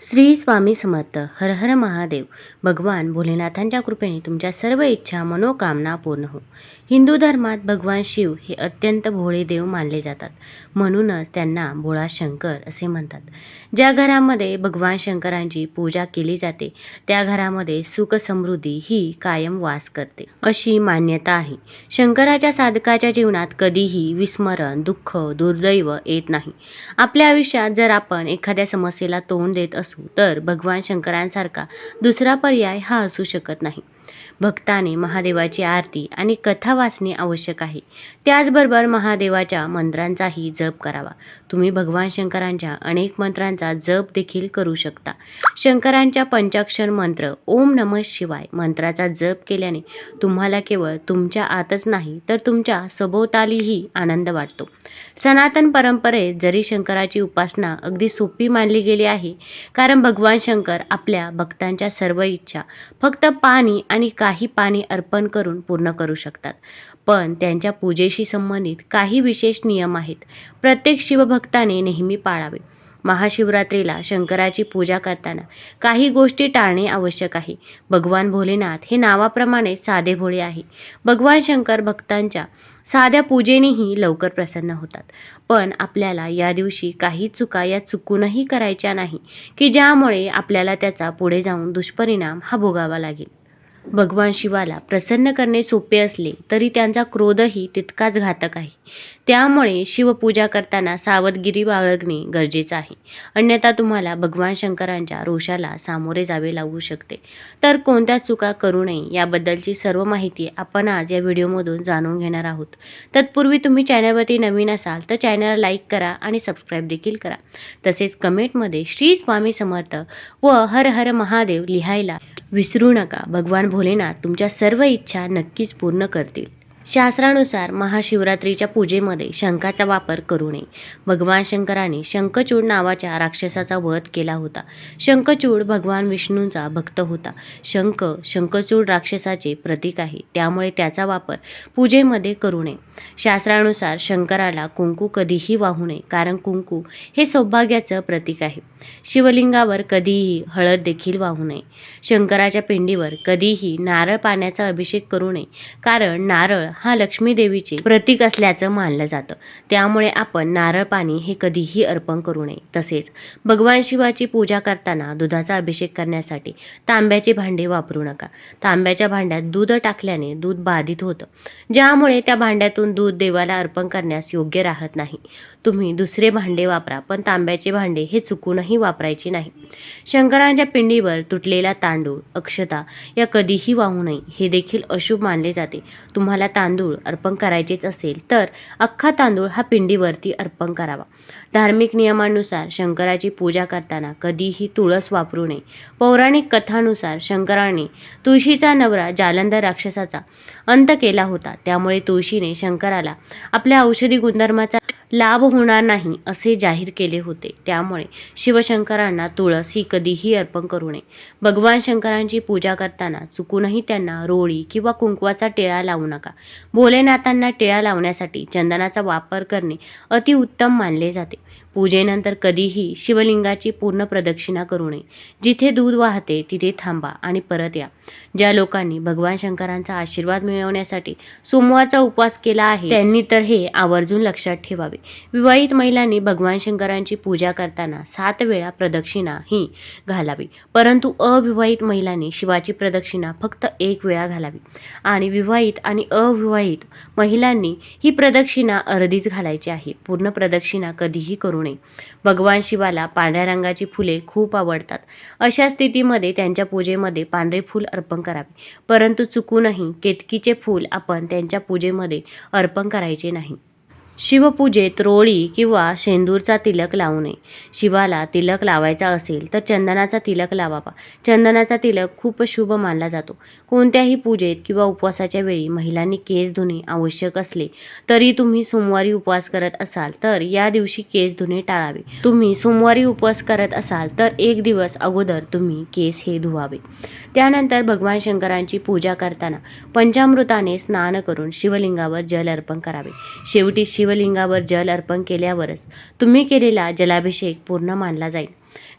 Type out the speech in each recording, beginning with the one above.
श्री स्वामी समर्थ हर हर महादेव. भगवान भोलेनाथांच्या कृपेने तुमच्या सर्व इच्छा मनोकामना पूर्ण हो. हिंदू धर्मात भगवान शिव हे अत्यंत भोळे देव मानले जातात. म्हणूनच त्यांना भोळा शंकर असे म्हणतात. ज्या घरामध्ये भगवान शंकरांची पूजा केली जाते त्या घरामध्ये सुख समृद्धी ही कायम वास करते. अशी मान्यता आहे. शंकराच्या साधकाच्या जीवनात कधीही विस्मरण दुःख दुर्दैव येत नाही. आपल्या आयुष्यात जर आपण एखाद्या समस्येला तोंड देत असू तर भगवान शंकरांसारखा दुसरा पर्याय हा असू शकत नाही. भक्ताने महादेवाची आरती आणि कथा वाचणे आवश्यक आहे. त्याचबरोबर महादेवाच्या मंत्रांचाही जप करावा. तुम्ही भगवान शंकरांच्या अनेक मंत्रांचा जप देखील करू शकता. शंकरांच्या पंचाक्षर मंत्र ओम नमः शिवाय मंत्राचा जप केल्याने तुम्हाला केवळ तुमच्या आतच नाही तर तुमच्या सभोवतालीही आनंद वाटतो. सनातन परंपरेत जरी शंकराची उपासना अगदी सोपी मानली गेली आहे कारण भगवान शंकर आपल्या भक्तांच्या सर्व इच्छा फक्त पाणी आणि काही पाणी अर्पण करून पूर्ण करू शकतात. पण त्यांच्या पूजेशी संबंधित काही विशेष नियम आहेत. प्रत्येक शिवभक्ताने नेहमी पाळावे. महाशिवरात्रीला शंकराची पूजा करताना काही गोष्टी टाळणे आवश्यक आहे. भगवान भोलेनाथ हे नावाप्रमाणे साधे भोळे आहे. भगवान शंकर भक्तांच्या साध्या पूजेनेही लवकर प्रसन्न होतात. पण आपल्याला या दिवशी काही चुका या चुकूनही करायच्या नाही की ज्यामुळे आपल्याला त्याचा पुढे जाऊन दुष्परिणाम हा भोगावा लागेल. भगवान शिवाला प्रसन्न करणे सोपे असले तरी त्यांचा क्रोधही तितकाच घातक आहे. त्यामुळे शिवपूजा करताना सावधगिरी बाळगणे गरजेचं आहे. अन्यथा तुम्हाला भगवान शंकरांच्या रोषाला सामोरे जावे लागू शकते. तर कोणत्या चुका करू नये याबद्दलची सर्व माहिती आपण आज या व्हिडिओमधून जाणून घेणार आहोत. तत्पूर्वी तुम्ही चॅनलवरती नवीन असाल तर चॅनलला लाईक करा आणि सबस्क्राईब देखील करा. तसेच कमेंटमध्ये श्री स्वामी समर्थ व हर हर महादेव लिहायला विसरू नका. भगवान भोलेनाथ तुमच्या सर्व इच्छा नक्कीच पूर्ण करतील. शास्त्रानुसार महाशिवरात्रीच्या पूजेमध्ये शंखाचा वापर करू नये. भगवान शंकराने शंखचूड नावाच्या राक्षसाचा वध केला होता. शंखचूड भगवान विष्णूंचा भक्त होता. शंख शंखचूड राक्षसाचे प्रतीक आहे. त्यामुळे त्याचा वापर पूजेमध्ये करू नये. शास्त्रानुसार शंकराला कुंकू कधीही वाहू नये कारण कुंकू हे सौभाग्याचं प्रतीक आहे. शिवलिंगावर कधीही हळद देखील वाहू नये. शंकराच्या पिंडीवर कधीही नारळ पाण्याचा अभिषेक करू नये कारण नारळ हा लक्ष्मी देवीचे प्रतीक असल्याचं मानलं जातं. त्यामुळे आपण नारळ पाणी हे कधीही अर्पण करू नये. तसेच भगवान शिवाची पूजा करताना दुधाचा अभिषेक करण्यासाठी तांब्याचे भांडे वापरू नका. तांब्याच्या भांड्यात दूध टाकल्याने दूध बाधित होतं. ज्यामुळे त्या भांड्यातून दूध देवाला अर्पण करण्यास योग्य राहत नाही. तुम्ही दुसरे भांडे वापरा पण तांब्याचे भांडे हे चुकूनही वापरायचे नाही. शंकरांच्या पिंडीवर तुटलेला तांदूळ अक्षता या कधीही वाहू नये हे देखील अशुभ मानले जाते. तुम्हाला तांदूळ अर्पण करायचेच असेल तर अख्खा तांदूळ हा पिंडीवरती अर्पण करावा. धार्मिक नियमानुसार शंकराची पूजा करताना कधीही तुळस वापरू नये. पौराणिक कथानुसार शंकराने तुळशीचा नवरा जालंधर राक्षसाचा अंत केला होता. त्यामुळे तुळशीने शंकराला आपल्या औषधी गुणधर्माचा लाभ होणार नाही असे जाहीर केले होते. त्यामुळे शिवशंकरांना तुळस ही कधीही अर्पण करू नये. भगवान शंकरांची पूजा करताना चुकूनही त्यांना रोळी किंवा कुंकवाचा टिळा लावू नका. भोलेनाथांना टिळा लावण्यासाठी चंदनाचा वापर करणे अतिउत्तम मानले जाते. पूजेनंतर कधीही शिवलिंगाची पूर्ण प्रदक्षिणा करू नये. जिथे दूध वाहते तिथे थांबा आणि परत या. ज्या लोकांनी भगवान शंकरांचा आशीर्वाद मिळवण्यासाठी सोमवारचा उपवास केला आहे त्यांनी तर हे आवर्जून लक्षात ठेवावे. विवाहित महिलांनी भगवान शंकरांची पूजा करताना सात वेळा प्रदक्षिणा ही घालावी. परंतु अविवाहित महिलांनी शिवाची प्रदक्षिणा फक्त एक वेळा घालावी. आणि विवाहित आणि अविवाहित महिलांनी ही प्रदक्षिणा अर्धीच घालायची आहे. पूर्ण प्रदक्षिणा कधीही करू नये. भगवान शिवाला पांढऱ्या रंगाची फुले खूप आवडतात. अशा स्थितीमध्ये त्यांच्या पूजेमध्ये पांढरे फूल अर्पण करावे. परंतु चुकूनही केतकीचे फूल आपण त्यांच्या पूजेमध्ये अर्पण करायचे नाही. शिवपूजेत रोळी किंवा शेंदूरचा तिलक लावू नये. शिवाला तिलक लावायचा असेल तर चंदनाचा तिलक लावावा चंदनाचा तिलक खूप शुभ मानला जातो. कोणत्याही पूजेत किंवा उपवासाच्या वेळी महिलांनी केस धुणे आवश्यक असले तरी तुम्ही सोमवारी उपवास करत असाल तर या दिवशी केस धुणे टाळावे. तुम्ही सोमवारी उपवास करत असाल तर एक दिवस अगोदर तुम्ही केस हे धुवावे. त्यानंतर भगवान शंकरांची पूजा करताना पंचामृताने स्नान करून शिवलिंगावर जल अर्पण करावे. शेवटी शिवलिंगावर जल अर्पण केल्यावरच तुम्ही केलेला जलाभिषेक पूर्ण मानला जाईल.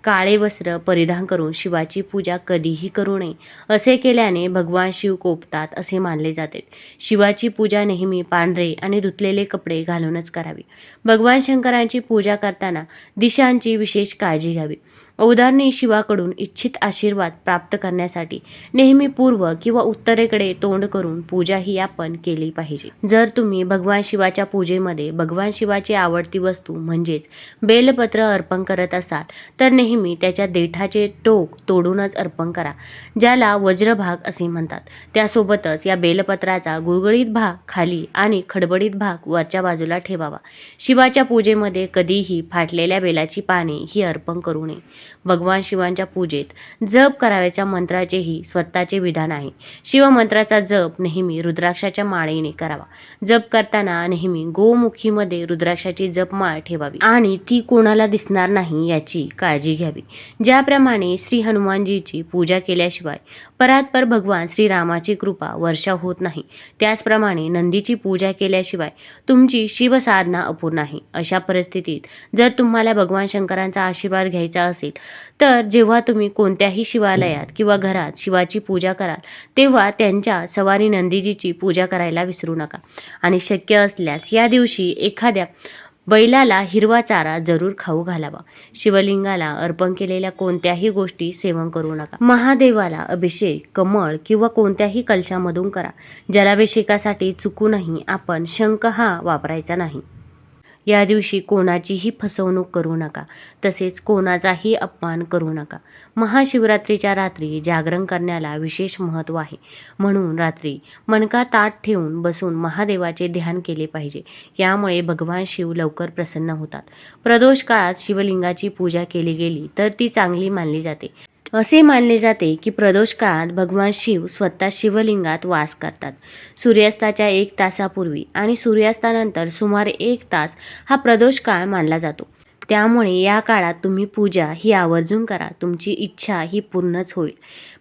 काळे वस्त्र परिधान करून शिवाची पूजा कधीही करू नये असे केल्याने भगवान शिव कोपतात असे मानले जाते. शिवाची पूजा नेहमी पांढरे आणि धुतलेले कपडे घालूनच करावी. भगवान शंकरांची पूजा करताना दिशांची विशेष काळजी घ्यावी. औदारणी शिवाकडून इच्छित आशीर्वाद प्राप्त करण्यासाठी नेहमी पूर्व किंवा उत्तरेकडे तोंड करून पूजा ही आपण केली पाहिजे. जर तुम्ही भगवान शिवाच्या पूजेमध्ये भगवान शिवाची आवडती वस्तू म्हणजेच बेलपत्र अर्पण करत असाल तर नेहमी त्याच्या देठाचे टोक तोडूनच अर्पण करा ज्याला वज्रभाग असे म्हणतात. त्यासोबतच या बेलपत्राचा गुळगुळीत भाग खाली आणि खडबडीत भाग वरच्या बाजूला ठेवावा. शिवाच्या पूजेमध्ये कधीही फाटलेल्या बेलाची पाने ही अर्पण करू नये. भगवान शिवांच्या पूजेत. जप करावयाच्या मंत्राचेही स्वतःचे विधान आहे. शिवमंत्राचा जप नेहमी रुद्राक्षाच्या माळेने करावा. जप करताना नेहमी गोमुखीमध्ये रुद्राक्षाची जपमाळ ठेवावी. आणि ती कोणाला दिसणार नाही याची काळजी घ्यावी. ज्याप्रमाणे श्री हनुमानजीची पूजा केल्याशिवाय परातपर भगवान श्रीरामाची कृपा वर्षा होत नाही त्याचप्रमाणे नंदीची पूजा केल्याशिवाय तुमची शिवसाधना अपूर्ण आहे. अशा परिस्थितीत जर तुम्हाला भगवान शंकरांचा आशीर्वाद घ्यायचा असेल तर जेव्हा तुम्ही कोणत्याही शिवालयात किंवा घरात शिवाची पूजा कराल तेव्हा त्यांच्या सवारी नंदीजीची पूजा करायला विसरू नका. आणि शक्य असल्यास या दिवशी एखाद्या बैलाला हिरवा चारा जरूर खाऊ घालावा. शिवलिंगाला अर्पण केलेल्या कोणत्याही गोष्टी सेवन करू नका. महादेवाला अभिषेक कमळ किंवा कोणत्याही कलशामधून करा जलाभिषेकासाठी चुकूनही आपण शंख हा वापरायचा नाही. या दिवशी कोणाचीही फसवणूक करू नका. तसेच कोणाचाही अपमान करू नका. महाशिवरात्रीच्या रात्री जागरण करण्याला विशेष महत्त्व आहे. म्हणून रात्री मनका ताट ठेवून बसून महादेवाचे ध्यान केले पाहिजे. यामुळे भगवान शिव लवकर प्रसन्न होतात. प्रदोष काळात शिवलिंगाची पूजा केली गेली तर ती चांगली मानली जाते. असे मानले जाते की प्रदोष काळात भगवान शिव स्वतः शिवलिंगात वास करतात. सूर्यास्ताच्या एक तासापूर्वी आणि सूर्यास्तानंतर सुमारे एक तास हा प्रदोष काळ मानला जातो. त्यामुळे या काळात तुम्ही पूजा ही आवर्जून करा. तुमची इच्छा ही पूर्णच होईल.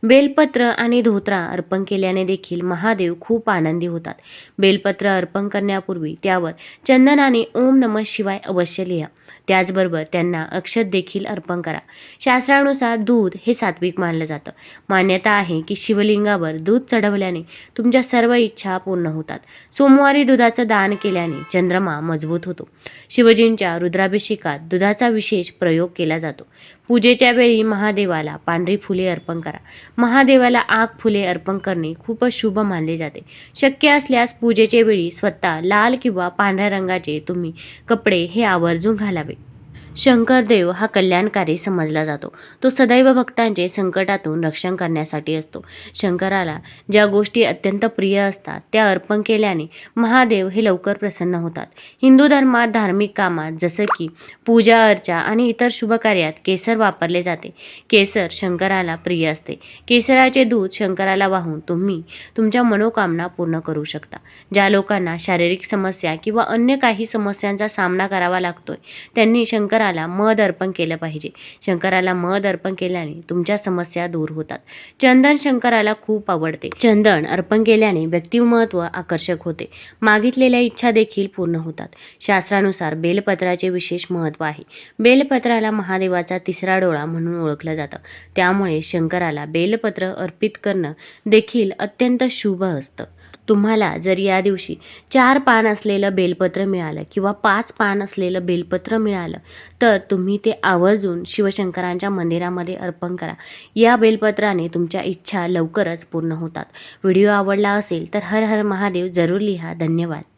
बेलपत्र आणि धोत्रा अर्पण केल्याने देखील महादेव खूप आनंदी होतात. बेलपत्र अर्पण करण्यापूर्वी त्यावर चंदनाने ओम नम शिवाय अवश्य लिहा. त्याचबरोबर त्यांना अक्षत देखील अर्पण करा. शास्त्रानुसार दूध हे सात्विक मानलं जातं. मान्यता आहे की शिवलिंगावर दूध चढवल्याने तुमच्या सर्व इच्छा पूर्ण होतात. सोमवारी दुधाचं दान केल्याने चंद्रमा मजबूत होतो. शिवजींच्या रुद्राभिषेकात दुधाचा विशेष प्रयोग केला जातो. पूजेच्या वेळी महादेवाला पांढरी फुले अर्पण करा. महादेवाला आग फुले अर्पण करणे खूपच शुभ मानले जाते. शक्य असल्यास पूजेच्या वेळी स्वतः लाल किंवा पांढऱ्या रंगाचे तुम्ही कपडे हे आवर्जून घालावे. शंकरदेव हा कल्याणकारी समजला जातो. तो सदैव भक्तांचे संकटातून रक्षण करण्यासाठी असतो. शंकराला ज्या गोष्टी अत्यंत प्रिय असतात त्या अर्पण केल्याने महादेव हे लवकर प्रसन्न होतात. हिंदू धर्मात धार्मिक कामात जसं की पूजा अर्चा आणि इतर शुभ कार्यात केसर वापरले जाते. केसर शंकराला प्रिय असते. केसराचे दूध शंकराला वाहून तुम्ही तुमच्या मनोकामना पूर्ण करू शकता. ज्या लोकांना शारीरिक समस्या किंवा अन्य काही समस्यांचा सामना करावा लागतोय त्यांनी शंकराला मध अर्पण केलं पाहिजे. शंकराला मध अर्पण केल्याने तुमच्या समस्या दूर होतात. चंदन शंकराला खूप आवडते. चंदन अर्पण केल्याने व्यक्तिमत्व आकर्षक होते. मागितलेल्या इच्छा देखील पूर्ण होतात. शास्त्रानुसार बेलपत्राचे विशेष महत्त्व आहे. बेलपत्राला महादेवाचा तिसरा डोळा म्हणून ओळखलं जातं. त्यामुळे शंकराला बेलपत्र अर्पित करणं देखील अत्यंत शुभ असतं. तुम्हाला जर या दिवशी चार पान असलेलं बेलपत्र मिळालं किंवा पाच पान असलेलं बेलपत्र मिळालं तर तुम्ही ते आवर्जून शिवशंकरांच्या मंदिरामध्ये अर्पण करा. या बेलपत्राने तुमच्या इच्छा लवकरच पूर्ण होतात. व्हिडिओ आवडला असेल तर हर हर महादेव जरूर लिहा. धन्यवाद.